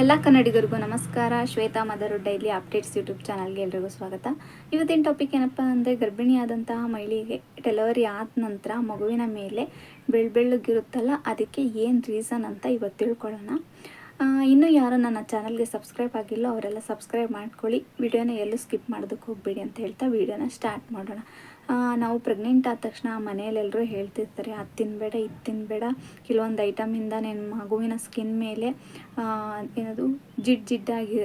ಎಲ್ಲ ಕನ್ನಡಿಗರಿಗೂ ನಮಸ್ಕಾರ. Shweta mother daily updates YouTube ಚಾನಲ್ಗೆ ಎಲ್ರಿಗೂ ಸ್ವಾಗತ. ಇವತ್ತಿನ ಟಾಪಿಕ್ ಏನಪ್ಪ ಅಂದರೆ ಗರ್ಭಿಣಿಯಾದಂತಹ ಮಹಿಳೆಗೆ ಡೆಲಿವರಿ ಆದ ನಂತರ ಮಗುವಿನ ಮೇಲೆ ಬೆಳ್ ಬೆಳ್ಳಗಿರುತ್ತಲ್ಲ, ಅದಕ್ಕೆ ಏನು ರೀಸನ್ ಅಂತ ಇವತ್ತು ತಿಳ್ಕೊಳ್ಳೋಣ. ಇನ್ನೂ ಯಾರು ನನ್ನ ಚಾನಲ್ಗೆ ಸಬ್ಸ್ಕ್ರೈಬ್ ಆಗಿಲ್ಲ, ಅವರೆಲ್ಲ ಸಬ್ಸ್ಕ್ರೈಬ್ ಮಾಡ್ಕೊಳ್ಳಿ. ವಿಡಿಯೋನ ಎಲ್ಲೂ ಸ್ಕಿಪ್ ಮಾಡೋದಕ್ಕೆ ಹೋಗಬೇಡಿ ಅಂತ ಹೇಳ್ತಾ ವಿಡಿಯೋನ ಸ್ಟಾರ್ಟ್ ಮಾಡೋಣ. ನಾವು ಪ್ರೆಗ್ನೆಂಟ್ ಆದ ತಕ್ಷಣ ಮನೆಯಲ್ಲೆಲ್ಲರೂ ಹೇಳ್ತಿರ್ತಾರೆ, ಅದು ತಿನ್ನಬೇಡ ಇದು ತಿನ್ನಬೇಡ ಕೆಲವೊಂದು ಐಟಮಿಂದ ನಿನ್ನ ಮಗುವಿನ ಸ್ಕಿನ್ ಮೇಲೆ ಏನದು, ಜಿಡ್ ಜಿಡ್ಡಾಗಿ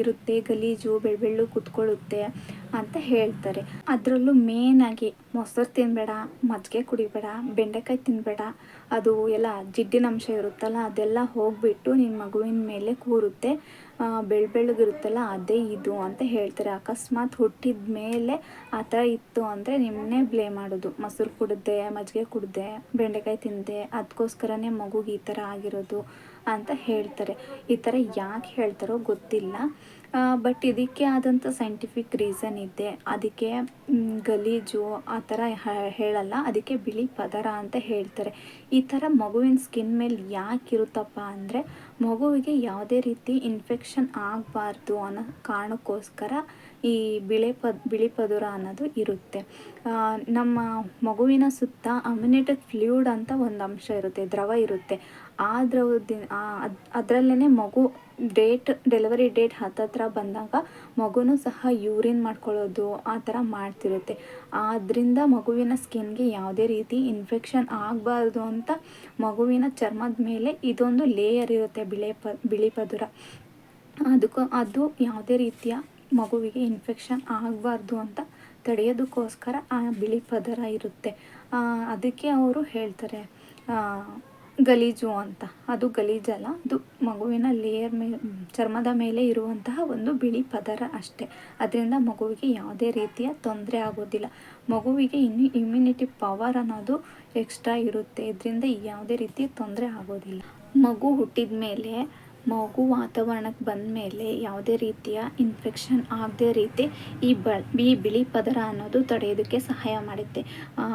ಇರುತ್ತೆ, ಗಲೀಜು ಬೆಳ್ಳು ಬೆಳ್ಳು ಕುತ್ಕೊಳ್ಳುತ್ತೆ. ಅಂತ ಹೇಳ್ತಾರೆ. ಅದರಲ್ಲೂ ಮೇನಾಗಿ ಮೊಸರು ತಿನ್ನಬೇಡ ಮಜ್ಜಿಗೆ ಕುಡಿಬೇಡ, ಬೆಂಡೆಕಾಯಿ ತಿನ್ನಬೇಡ ಅದು ಎಲ್ಲ ಜಿಡ್ಡಿನ ಅಂಶ ಇರುತ್ತಲ್ಲ, ಅದೆಲ್ಲ ಹೋಗಿಬಿಟ್ಟು ನಿನ್ನ ಮಗುವಿನ ಮೇಲೆ ಕೂರುತ್ತೆ. ಬೆಳ್ ಬೆಳ್ಳಗಿರುತ್ತಲ್ಲ ಅದೇ ಇದು ಅಂತ ಹೇಳ್ತಾರೆ. ಅಕಸ್ಮಾತ್ ಹುಟ್ಟಿದ ಮೇಲೆ ಆ ಥರ ಇತ್ತು ಅಂದರೆ ನಿಮ್ಮನ್ನೇ ಬ್ಲೇ ಮಾಡೋದು. ಮೊಸರು ಕುಡಿದೆ, ಮಜ್ಜಿಗೆ ಕುಡಿದೆ, ಬೆಂಡೆಕಾಯಿ ತಿಂದೆ ಅದಕ್ಕೋಸ್ಕರನೇ ಮಗುಗೆ ಈ ಥರ ಆಗಿರೋದು ಅಂತ ಹೇಳ್ತಾರೆ. ಈ ಥರ ಯಾಕೆ ಹೇಳ್ತಾರೋ ಗೊತ್ತಿಲ್ಲ. ಬಟ್ ಇದಕ್ಕೆ ಆದಂಥ ಸೈಂಟಿಫಿಕ್ ರೀಸನ್ ಇದೆ. ಅದಕ್ಕೆ ಗಲೀಜು ಆ ಥರ ಹೇಳಲ್ಲ. ಅದಕ್ಕೆ ಬಿಳಿ ಪದರ ಅಂತ ಹೇಳ್ತಾರೆ. ಈ ಥರ ಮಗುವಿನ ಸ್ಕಿನ್ ಮೇಲೆ ಯಾಕೆ ಇರುತ್ತಪ್ಪ ಅಂದರೆ, ಮಗುವಿಗೆ ಯಾವುದೇ ರೀತಿ ಇನ್ಫೆಕ್ಷನ್ ಆಗಬಾರ್ದು ಅನ್ನೋ ಕಾರಣಕ್ಕೋಸ್ಕರ ಈ ಬಿಳೆ ಪದ ಬಿಳಿ ಪದರ ಅನ್ನೋದು ಇರುತ್ತೆ. ನಮ್ಮ ಮಗುವಿನ ಸುತ್ತ ಅಮ್ಯುನೇಟೆಡ್ ಫ್ಲೂಯಿಡ್ ಅಂತ ಒಂದು ಅಂಶ ಇರುತ್ತೆ, ದ್ರವ ಇರುತ್ತೆ. ಆ ದ್ರವದಿಂದ ಅದರಲ್ಲೇ ಮಗು ಡೇಟ್, ಡೆಲಿವರಿ ಡೇಟ್ ಹತ್ತತ್ರ ಬಂದಾಗ ಮಗುನೂ ಸಹ ಯೂರಿನ್ ಮಾಡ್ಕೊಳ್ಳೋದು ಆ ಥರ ಮಾಡ್ತಿರುತ್ತೆ. ಆದ್ದರಿಂದ ಮಗುವಿನ ಸ್ಕಿನ್ಗೆ ಯಾವುದೇ ರೀತಿ ಇನ್ಫೆಕ್ಷನ್ ಆಗಬಾರ್ದು ಅಂತ ಮಗುವಿನ ಚರ್ಮದ ಮೇಲೆ ಇದೊಂದು ಲೇಯರ್ ಇರುತ್ತೆ ಬಿಳಿ ಪ, ಬಿಳಿ ಪದುರ. ಅದಕ್ಕೂ ಅದು ಯಾವುದೇ ರೀತಿಯ ಮಗುವಿಗೆ ಇನ್ಫೆಕ್ಷನ್ ಆಗಬಾರ್ದು ಅಂತ ತಡೆಯೋದಕ್ಕೋಸ್ಕರ ಆ ಬಿಳಿ ಪದರ ಇರುತ್ತೆ. ಅದಕ್ಕೆ ಅವರು ಹೇಳ್ತಾರೆ ಗಲೀಜು ಅಂತ. ಅದು ಗಲೀಜಲ್ಲ ಅದು ಮಗುವಿನ ಲೇಯರ್ ಮೇಲೆ ಚರ್ಮದ ಮೇಲೆ ಇರುವಂತಹ ಒಂದು ಬಿಳಿ ಪದರ ಅಷ್ಟೇ. ಅದರಿಂದ ಮಗುವಿಗೆ ಯಾವುದೇ ರೀತಿಯ ತೊಂದರೆ ಆಗೋದಿಲ್ಲ. ಮಗುವಿಗೆ ಇನ್ನು ಇಮ್ಯುನಿಟಿ ಪವರ್ ಅನ್ನೋದು ಎಕ್ಸ್ಟ್ರಾ ಇರುತ್ತೆ. ಇದರಿಂದ ಯಾವುದೇ ರೀತಿಯ ತೊಂದರೆ ಆಗೋದಿಲ್ಲ. ಮಗು ಹುಟ್ಟಿದ ಮೇಲೆ ಮಗು ವಾತಾವರಣಕ್ಕೆ ಬಂದ ಮೇಲೆ ಯಾವುದೇ ರೀತಿಯ ಇನ್ಫೆಕ್ಷನ್ ಆಗದೇ ರೀತಿ ಈ ಬ, ಈ ಬಿಳಿ ಪದರ ಅನ್ನೋದು ತಡೆಯೋದಕ್ಕೆ ಸಹಾಯ ಮಾಡುತ್ತೆ.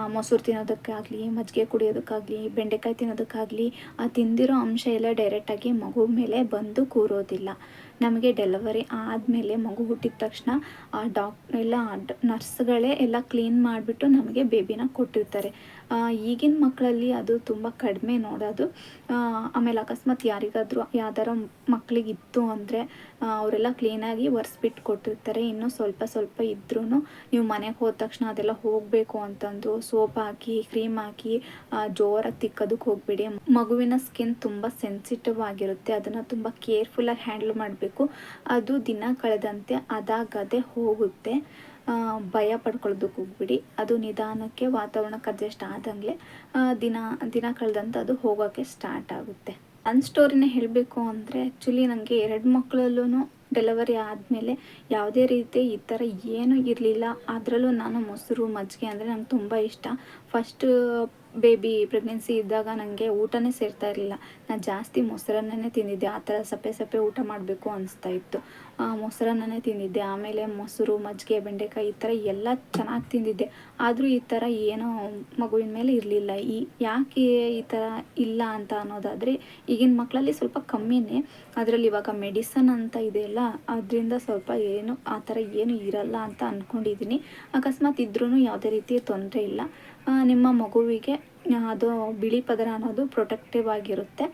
ಮೊಸರು ತಿನ್ನೋದಕ್ಕಾಗಲಿ, ಮಜ್ಜಿಗೆ ಕುಡಿಯೋದಕ್ಕಾಗಲಿ, ಬೆಂಡೆಕಾಯಿ ತಿನ್ನೋದಕ್ಕಾಗಲಿ, ಆ ತಿಂದಿರೋ ಅಂಶ ಎಲ್ಲ ಡೈರೆಕ್ಟಾಗಿ ಮಗು ಮೇಲೆ ಬಂದು ಕೂರೋದಿಲ್ಲ. ನಮಗೆ ಡೆಲಿವರಿ ಆದಮೇಲೆ ಮಗು ಹುಟ್ಟಿದ ತಕ್ಷಣ ಆ ಡಾಕ್ ಎಲ್ಲ ನರ್ಸ್ಗಳೇ ಎಲ್ಲ ಕ್ಲೀನ್ ಮಾಡಿಬಿಟ್ಟು ನಮಗೆ ಬೇಬಿನ ಕೊಟ್ಟಿರ್ತಾರೆ. ಈಗಿನ ಮಕ್ಕಳಲ್ಲಿ ಅದು ತುಂಬ ಕಡಿಮೆ ನೋಡೋದು. ಆಮೇಲೆ ಅಕಸ್ಮಾತ್ ಯಾರಿಗಾದರೂ ಯಾವ್ದಾರ ಮಕ್ಕಳಿಗೆ ಇತ್ತು ಅಂದರೆ ಅವರೆಲ್ಲ ಕ್ಲೀನಾಗಿ ಒರೆಸ್ಬಿಟ್ಟು ಕೊಟ್ಟಿರ್ತಾರೆ. ಇನ್ನೂ ಸ್ವಲ್ಪ ಸ್ವಲ್ಪ ಇದ್ರೂ ನೀವು ಮನೆಗೆ ಹೋದ ತಕ್ಷಣ ಅದೆಲ್ಲ ಹೋಗಬೇಕು ಅಂತಂದು ಸೋಪ್ ಹಾಕಿ, ಕ್ರೀಮ್ ಹಾಕಿ ಜೋರಾಗಿ ತಿಕ್ಕೋದಕ್ಕೆ ಹೋಗಬೇಡಿ. ಮಗುವಿನ ಸ್ಕಿನ್ ತುಂಬ ಸೆನ್ಸಿಟಿವ್ ಆಗಿರುತ್ತೆ. ಅದನ್ನು ತುಂಬ ಕೇರ್ಫುಲ್ಲಾಗಿ ಹ್ಯಾಂಡಲ್ ಮಾಡಬೇಕು. ಅದು ದಿನ ಕಳೆದಂತೆ ಅದಾಗದೆ ಹೋಗುತ್ತೆ. ಭಯ ಪಡ್ಕೊಳ್ಳೋದಕ್ಕೆ ಹೋಗ್ಬಿಡಿ. ಅದು ನಿಧಾನಕ್ಕೆ ವಾತಾವರಣಕ್ಕೆ ಅಡ್ಜಸ್ಟ್ ಆದಂಗೆ ದಿನ ದಿನ ಕಳೆದಂತೆ ಅದು ಹೋಗೋಕ್ಕೆ ಸ್ಟಾರ್ಟ್ ಆಗುತ್ತೆ. ನನ್ನ ಸ್ಟೋರಿನ ಹೇಳಬೇಕು ಅಂದರೆ ಆ್ಯಕ್ಚುಲಿ ನನಗೆ ಎರಡು ಮಕ್ಕಳಲ್ಲೂ ಡೆಲಿವರಿ ಆದಮೇಲೆ ಯಾವುದೇ ರೀತಿ ಈ ಥರ ಏನೂ ಇರಲಿಲ್ಲ. ಅದರಲ್ಲೂ ನಾನು ಮೊಸರು, ಮಜ್ಜಿಗೆ ಅಂದರೆ ನಂಗೆ ತುಂಬ ಇಷ್ಟ. ಫಸ್ಟ್ ಬೇಬಿ ಪ್ರೆಗ್ನೆನ್ಸಿ ಇದ್ದಾಗ ನನಗೆ ಊಟನೇ ಸೇರ್ತಾ ಇರಲಿಲ್ಲ. ನಾನು ಜಾಸ್ತಿ ಮೊಸರನ್ನೇ ತಿಂದಿದ್ದೆ. ಆ ಥರ ಸಪ್ಪೆ ಸಪ್ಪೆ ಊಟ ಮಾಡಬೇಕು ಅನಿಸ್ತಾ ಇತ್ತು. ಮೊಸರನ್ನೇ ತಿಂದಿದ್ದೆ. ಆಮೇಲೆ ಮೊಸರು, ಮಜ್ಜಿಗೆ, ಬೆಂಡೆಕಾಯಿ ಈ ಥರ ಎಲ್ಲ ಚೆನ್ನಾಗಿ ತಿಂದಿದ್ದೆ. ಆದರೂ ಈ ಥರ ಏನೋ ಮಗುವಿನ ಮೇಲೆ ಇರಲಿಲ್ಲ. ಈ, ಯಾಕೆ ಈ ಥರ ಇಲ್ಲ ಅಂತ ಅನ್ನೋದಾದರೆ, ಈಗಿನ ಮಕ್ಕಳಲ್ಲಿ ಸ್ವಲ್ಪ ಕಮ್ಮಿನೇ. ಅದರಲ್ಲಿ ಇವಾಗ ಮೆಡಿಸನ್ ಅಂತ ಇದೆಯಲ್ಲ ಅದರಿಂದ ಸ್ವಲ್ಪ ಏನು, ಆ ಥರ ಏನು ಇರಲ್ಲ ಅಂತ ಅಂದ್ಕೊಂಡಿದ್ದೀನಿ ಅಕಸ್ಮಾತ್ ಇದ್ರೂ ಯಾವುದೇ ರೀತಿಯ ತೊಂದರೆ ಇಲ್ಲ. ನಿಮ್ಮ ಮಗುವಿಗೆ ಅದು ಬಿಳಿ ಪದರ ಅನ್ನೋದು ಪ್ರೊಟೆಕ್ಟಿವ್ ಆಗಿರುತ್ತೆ.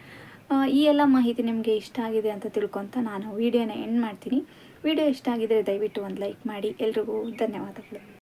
ಈ ಎಲ್ಲ ಮಾಹಿತಿ ನಿಮಗೆ ಇಷ್ಟ ಆಗಿದೆ ಅಂತ ತಿಳ್ಕೊತ ನಾನು ವಿಡಿಯೋನ ಎಂಡ್ ಮಾಡ್ತೀನಿ. ವಿಡಿಯೋ ಇಷ್ಟ ಆಗಿದರೆ ದಯವಿಟ್ಟು ಒಂದು ಲೈಕ್ ಮಾಡಿ. ಎಲ್ರಿಗೂ ಧನ್ಯವಾದಗಳು.